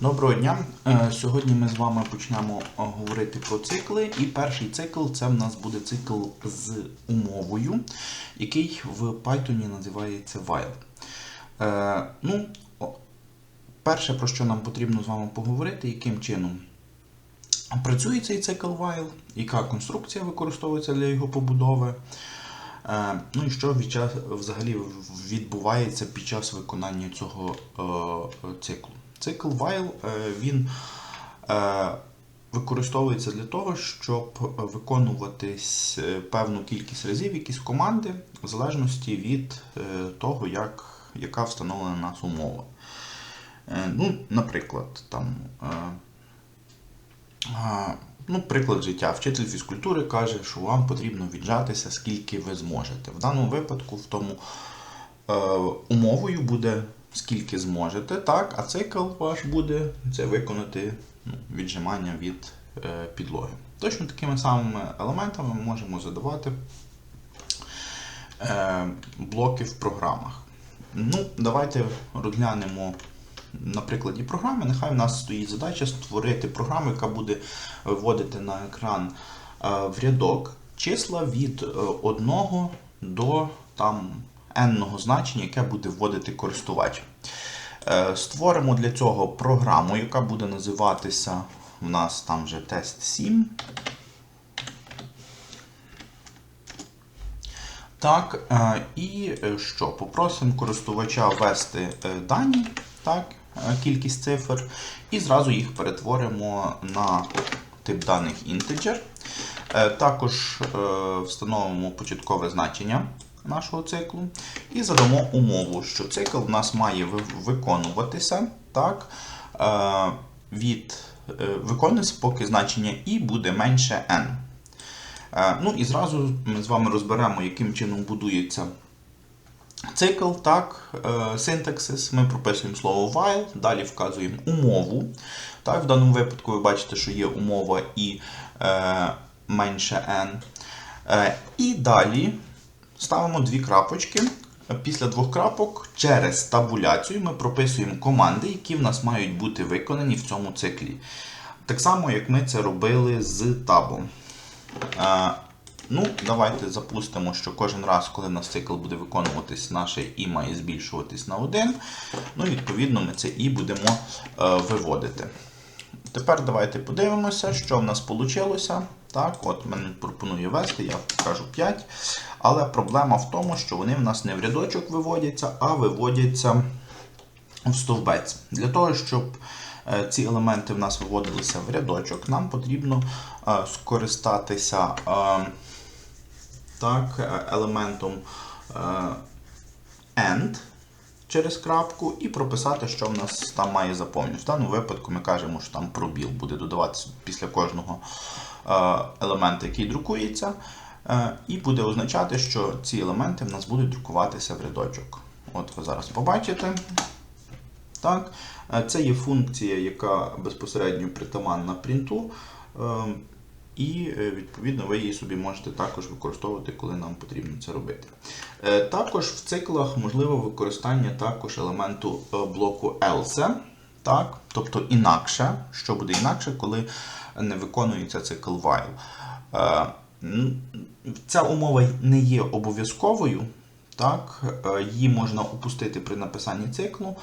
Доброго дня. Е, Сьогодні ми з вами почнемо е, говорити про цикли. І перший цикл це в нас буде цикл з умовою, який в Python називається while. Е, ну, перше, про що нам потрібно з вами поговорити, яким чином працює цей цикл while, яка конструкція використовується для його побудови. Ну і що взагалі відбувається під час виконання цього циклу. Цикл while е, він е, використовується для того, щоб виконуватись е, певну кількість разів якісь команди, в залежності від того, як, яка встановлена нас умова. Ну, наприклад, там. Ну, приклад життя. Вчитель фізкультури каже, що вам потрібно віджатися, скільки ви зможете. В даному випадку, в тому умовою буде скільки зможете, так, а цикл ваш буде це виконати ну, віджимання від е, підлоги. Точно такими самими елементами ми можемо задавати е, блоки в програмах. Ну, давайте розглянемо на прикладі програми. Нехай в нас стоїть задача створити програму, яка буде виводити на екран е, в рядок числа від 1 до там n значення, яке буде вводити користувач. Е, Створимо для цього програму, яка буде називатися в нас там вже тест 7. Так, е, і е, що? Попросимо користувача ввести дані, так, кількість цифр, і зразу їх перетворимо на тип даних. Е, Також встановимо початкове значення нашого циклу і задамо умову, що цикл в нас має виконуватися так, е, від е, виконується, поки значення і буде менше n. Е, Ну і зразу ми з вами розберемо, яким чином будується цикл, так, синтаксис. Ми прописуємо слово while, далі вказуємо умову. Так, в даному випадку ви бачите, що є умова і менше n. І далі ставимо дві крапочки. Після двох крапок через табуляцію ми прописуємо команди, які в нас мають бути виконані в цьому циклі. Так само, як ми це робили з табом. Ну, давайте запустимо, що кожен раз, коли у нас цикл буде виконуватись, наше і має збільшуватись на 1. Ну, відповідно, ми це і будемо е, виводити. Тепер давайте подивимося, що в нас вийшло. Так, от мене пропонує ввести, я кажу 5. Але проблема в тому, що вони в нас не в рядочок виводяться, а виводяться в стовбець. Для того, щоб е, ці елементи в нас виводилися в рядочок, нам потрібно е, скористатися е, так, елементом end через крапку і прописати, що в нас там має заповнювати. В даному випадку ми кажемо, що там пробіл буде додаватися після кожного е, елемента, який друкується. Е, І буде означати, що ці елементи в нас будуть друкуватися в рядочок. От ви зараз побачите. Так, Е, Це є функція, яка безпосередньо притаманна принту. І, відповідно, ви її собі можете також використовувати, коли нам потрібно це робити. Також в циклах можливо використання також елементу блоку else. Так? Тобто інакше, що буде інакше, коли не виконується цикл while. Е, Ця умова не є обов'язковою, так? е, її можна опустити при написанні циклу.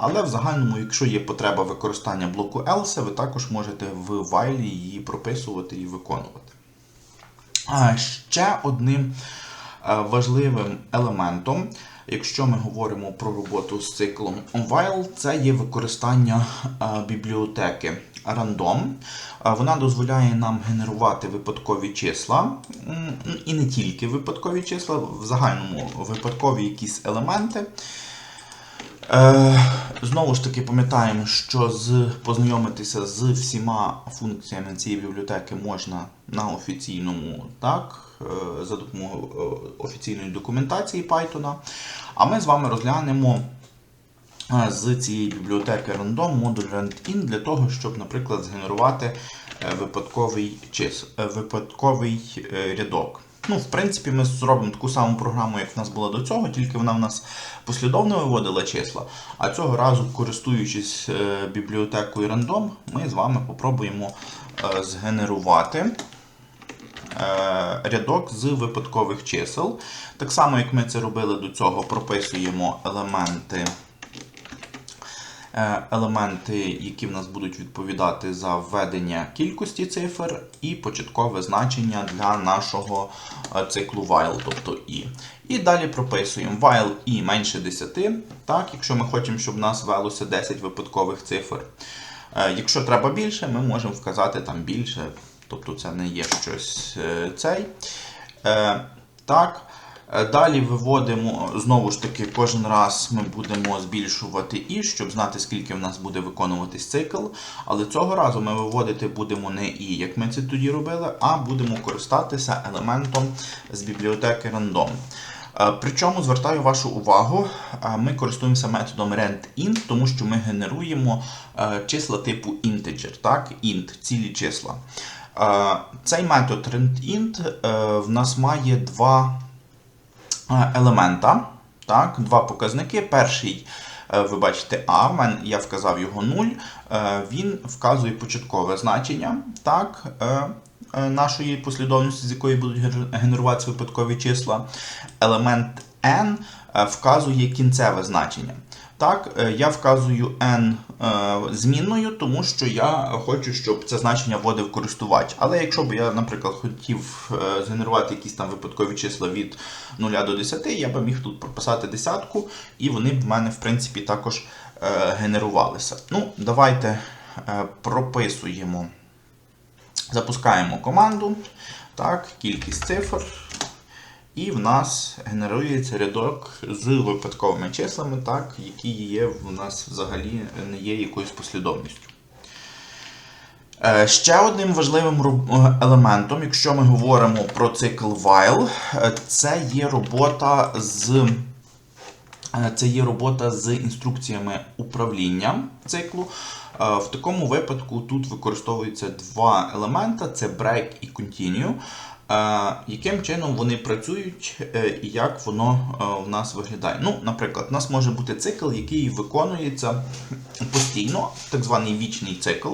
Але в загальному, якщо є потреба використання блоку else, ви також можете в while її прописувати і виконувати. Ще одним е, важливим елементом, якщо ми говоримо про роботу з циклом while, це є використання е, бібліотеки random. Е, Вона дозволяє нам генерувати випадкові числа, і не тільки випадкові числа, в загальному випадкові якісь елементи. Е, Знову ж таки пам'ятаємо, що з, познайомитися з всіма функціями цієї бібліотеки можна на офіційному, так, е, за допомогою е, офіційної документації Python. А ми з вами розглянемо з цієї бібліотеки random модуль randin для того, щоб, наприклад, згенерувати випадковий, чис, випадковий рядок. Ну, в принципі, ми зробимо таку саму програму, як в нас була до цього, тільки вона в нас послідовно виводила числа. А цього разу, користуючись е, бібліотекою Random, ми з вами попробуємо е, згенерувати е, рядок з випадкових чисел. Так само, як ми це робили до цього, прописуємо елементи. Е, Елементи, які в нас будуть відповідати за введення кількості цифр, і початкове значення для нашого е, циклу while, тобто і. І далі прописуємо while і менше 10, так, якщо ми хочемо, щоб в нас велося 10 випадкових цифр. Е, Якщо треба більше, ми можемо вказати там більше, тобто це не є щось цей. Так. Е, Далі виводимо, знову ж таки, кожен раз ми будемо збільшувати і, щоб знати, скільки в нас буде виконуватись цикл. Але цього разу ми виводити будемо не і, як ми це тоді робили, а будемо користатися елементом з бібліотеки Random. Е, Причому звертаю вашу увагу, е, ми користуємося методом randint, тому що ми генеруємо числа типу integer, так? int, цілі числа. Цей метод randint е, в нас має два елемента, так? два показники. Перший, е, ви бачите, А, в мене, я вказав його 0, е, він вказує початкове значення. так? е, е, нашої послідовності, з якої будуть генеруватися випадкові числа. Елемент n е, вказує кінцеве значення. Так, е, я вказую n е, змінною, тому що я хочу, щоб це значення вводив користувач. Але якщо б я, наприклад, хотів е, згенерувати якісь там випадкові числа від 0 до 10, я б міг тут прописати десятку, і вони б в мене, в принципі, також генерувалися. Ну, давайте прописуємо. Запускаємо команду, так, кількість цифр, і в нас генерується рядок з випадковими числами, так, які є в нас взагалі не є якоюсь послідовністю. Е, Ще одним важливим елементом, якщо ми говоримо про цикл while, е, це є робота з Е, Це є робота з інструкціями управління циклу. В такому випадку тут використовуються два елемента: це break і continue. Яким чином вони працюють е, і як воно е, в нас виглядає? Ну, наприклад, у нас може бути цикл, який виконується постійно, так званий вічний цикл.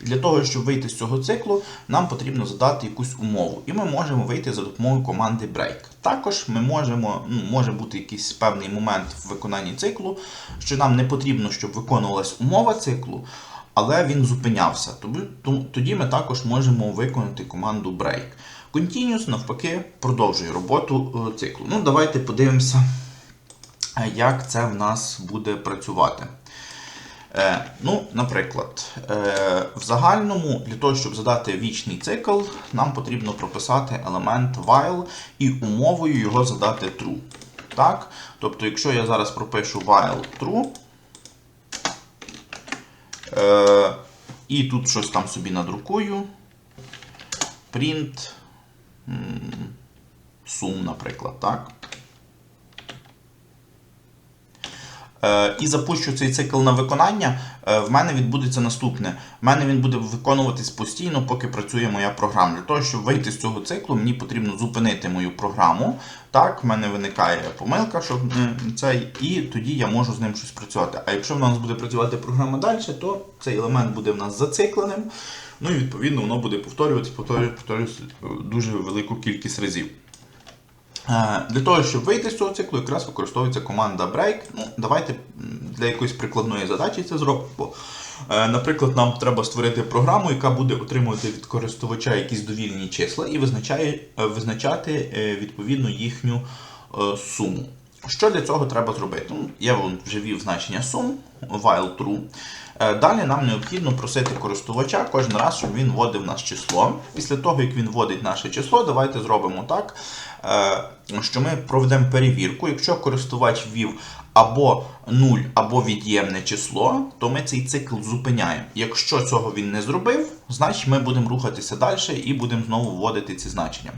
Для того, щоб вийти з цього циклу, нам потрібно задати якусь умову. І ми можемо вийти за допомогою команди break. Також ми можемо, ну, може бути якийсь певний момент в виконанні циклу, що нам не потрібно, щоб виконувалась умова циклу, але він зупинявся. Тоді ми також можемо виконати команду break. Continuous, навпаки, продовжує роботу е, циклу. Ну, давайте подивимося, е, як це в нас буде працювати. Е, ну, наприклад, е, в загальному для того, щоб задати вічний цикл, нам потрібно прописати елемент while і умовою його задати true. Так? Тобто, якщо я зараз пропишу while true, е, і тут щось там собі надрукую, print м, sum, наприклад, так? Е, і запущу цей цикл на виконання, е, в мене відбудеться наступне. В мене він буде виконуватись постійно, поки працює моя програма. Для того, щоб вийти з цього циклу, мені потрібно зупинити мою програму. Так, в мене виникає помилка, щоб цей, і тоді я можу з ним щось працювати. А якщо в нас буде працювати програма далі, то цей елемент буде в нас зацикленим. Ну і відповідно воно буде повторюватись, повторюватись, повторюватись дуже велику кількість разів. Е, Для того, щоб вийти з цього циклу, якраз використовується команда break. Ну, давайте для якоїсь прикладної задачі це зробимо. Е, Наприклад, нам треба створити програму, яка буде отримувати від користувача якісь довільні числа і визначає, е, визначати відповідно їхню суму. Що для цього треба зробити? Ну, я вже ввів значення сум, while true. Е, Далі нам необхідно просити користувача кожен раз, щоб він вводив наше число. Після того, як він вводить наше число, давайте зробимо так, е, що ми проведемо перевірку. Якщо користувач ввів або 0, або від'ємне число, то ми цей цикл зупиняємо. Якщо цього він не зробив, значить ми будемо рухатися далі і будемо знову вводити ці значення.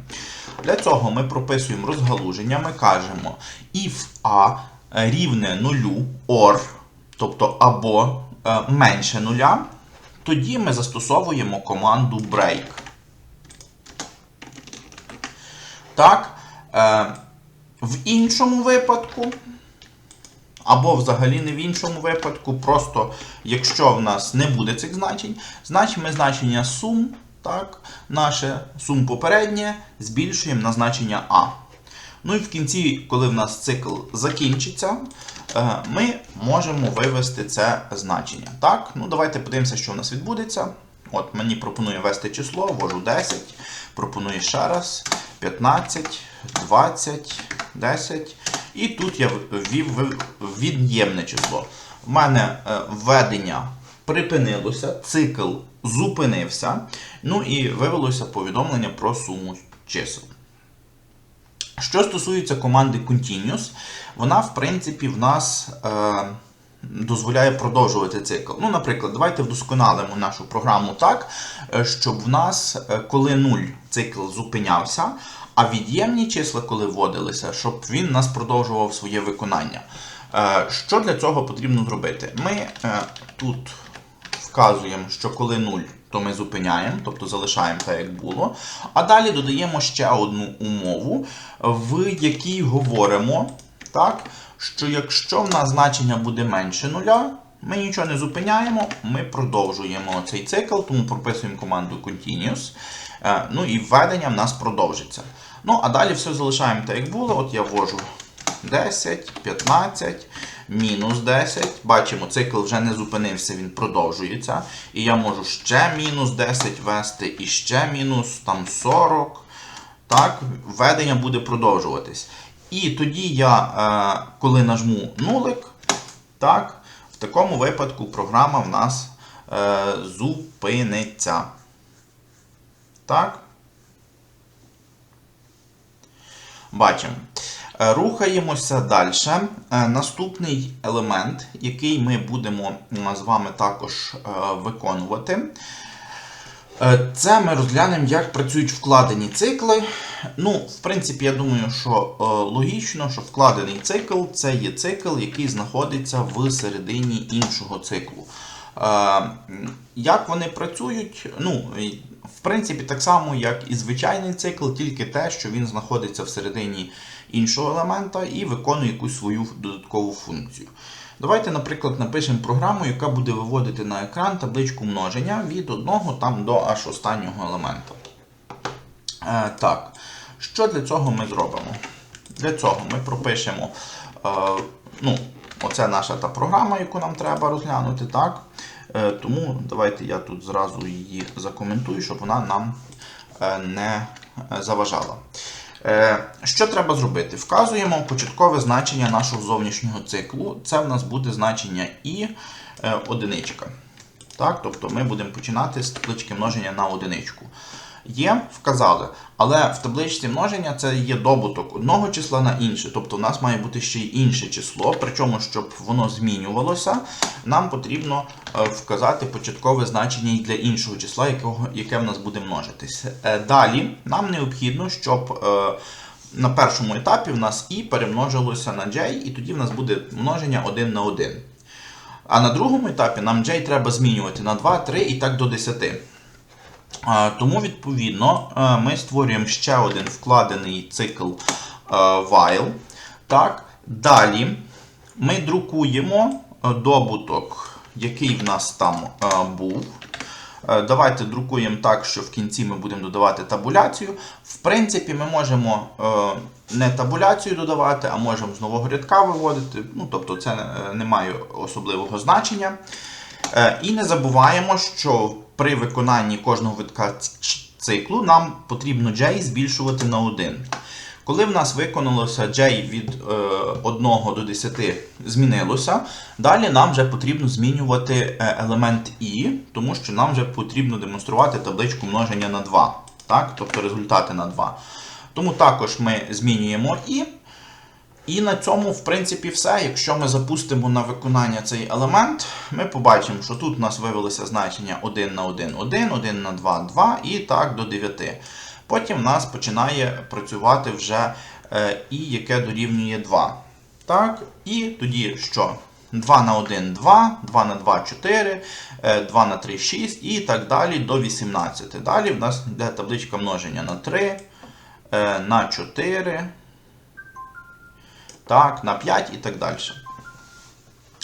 Для цього ми прописуємо розгалуження, ми кажемо if a рівне нулю or, тобто або е, менше нуля, тоді ми застосовуємо команду break. Так. Е, в іншому випадку, або взагалі не в іншому випадку, просто якщо в нас не буде цих значень, значить ми значення сум, так, наше сум попереднє, збільшуємо на значення А. Ну і в кінці, коли в нас цикл закінчиться, е, ми можемо вивести це значення. Так, ну давайте подивимося, що в нас відбудеться. От мені пропонує ввести число, ввожу 10, пропонує ще раз 15, 20, 10. І тут я ввів від'ємне число. У мене е, введення припинилося, цикл зупинився. Ну і вивелося повідомлення про суму чисел. Що стосується команди Continuous, вона, в принципі, в нас е, дозволяє продовжувати цикл. Ну, наприклад, давайте вдосконалимо нашу програму так, е, щоб в нас, е, коли 0 цикл зупинявся, а від'ємні числа, коли вводилися, щоб він нас продовжував своє виконання. Е, що для цього потрібно зробити? Ми е, тут вказуємо, що коли 0, то ми зупиняємо, тобто залишаємо так, як було. А далі додаємо ще одну умову, в якій говоримо, так, що якщо в нас значення буде менше нуля, ми нічого не зупиняємо, ми продовжуємо цей цикл, тому прописуємо команду continuous. Е, Ну і введення в нас продовжиться. Ну, а далі все залишаємо так, як було. От я ввожу 10, 15, мінус 10. Бачимо, цикл вже не зупинився, він продовжується. І я можу ще мінус 10 ввести, і ще мінус там 40. Так, введення буде продовжуватись. І тоді я, е, коли нажму нулик, так, в такому випадку програма в нас е, зупиниться. Так. Бачимо. Е, Рухаємося далі. Е, Наступний елемент, який ми будемо з вами також е, виконувати. Це ми розглянемо, як працюють вкладені цикли. Ну, в принципі, я думаю, що логічно, що вкладений цикл це є цикл, який знаходиться в середині іншого циклу. Як вони працюють? Ну, в принципі, так само, як і звичайний цикл, тільки те, що він знаходиться всередині іншого елемента і виконує якусь свою додаткову функцію. Давайте, наприклад, напишемо програму, яка буде виводити на екран табличку множення від одного там до аж останнього елемента. Е, так, що для цього ми зробимо? Для цього ми пропишемо, е, ну, оце наша та програма, яку нам треба розглянути. так? Е, тому давайте я тут зразу її закоментую, щоб вона нам е, не е, заважала. Що треба зробити? Вказуємо початкове значення нашого зовнішнього циклу. Це в нас буде значення і одиничка. Так? Тобто ми будемо починати з таблички множення на одиничку. Є, вказали, але в табличці множення це є добуток одного числа на інше. Тобто в нас має бути ще й інше число, причому, щоб воно змінювалося, нам потрібно е, вказати початкове значення і для іншого числа, якого, яке в нас буде множитись. Е, Далі нам необхідно, щоб е, на першому етапі в нас і перемножилося на j, і тоді в нас буде множення 1 на 1. А на другому етапі нам j треба змінювати на 2, 3 і так до 10. Тому, відповідно, е, ми створюємо ще один вкладений цикл е, while. Так. Далі ми друкуємо е, добуток, який в нас там був. Давайте друкуємо так, що в кінці ми будемо додавати табуляцію. В принципі, ми можемо не табуляцію додавати, а можемо з нового рядка виводити. Ну, тобто це не має особливого значення. Е, І не забуваємо, що при виконанні кожного витка циклу нам потрібно j збільшувати на 1. Коли в нас виконалося j від е, 1 до 10 змінилося, далі нам вже потрібно змінювати е, елемент i, тому що нам вже потрібно демонструвати табличку множення на 2, так? тобто результати на 2. Тому також ми змінюємо i. І на цьому, в принципі, все. Якщо ми запустимо на виконання цей елемент, ми побачимо, що тут у нас вивелося значення 1 на 1, 1, 1 на 2, 2 і так до 9. Потім в нас починає працювати вже е, і яке дорівнює 2. Так, і тоді що? 2 на 1 2, 2 на 2 4, е, 2 на 3 6 і так далі до 18. Далі в нас йде табличка множення на 3, е, на 4, так, на 5 і так далі.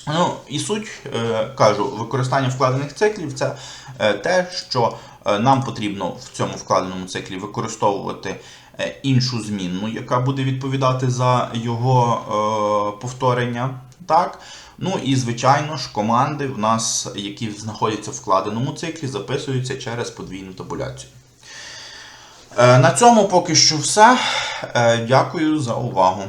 Ну, і суть, е, кажу, використання вкладених циклів це е, те, що е, нам потрібно в цьому вкладеному циклі використовувати іншу змінну, яка буде відповідати за його повторення. Так? Ну і, звичайно ж, команди в нас, які знаходяться в вкладеному циклі, записуються через подвійну табуляцію. На цьому поки що все. Дякую за увагу.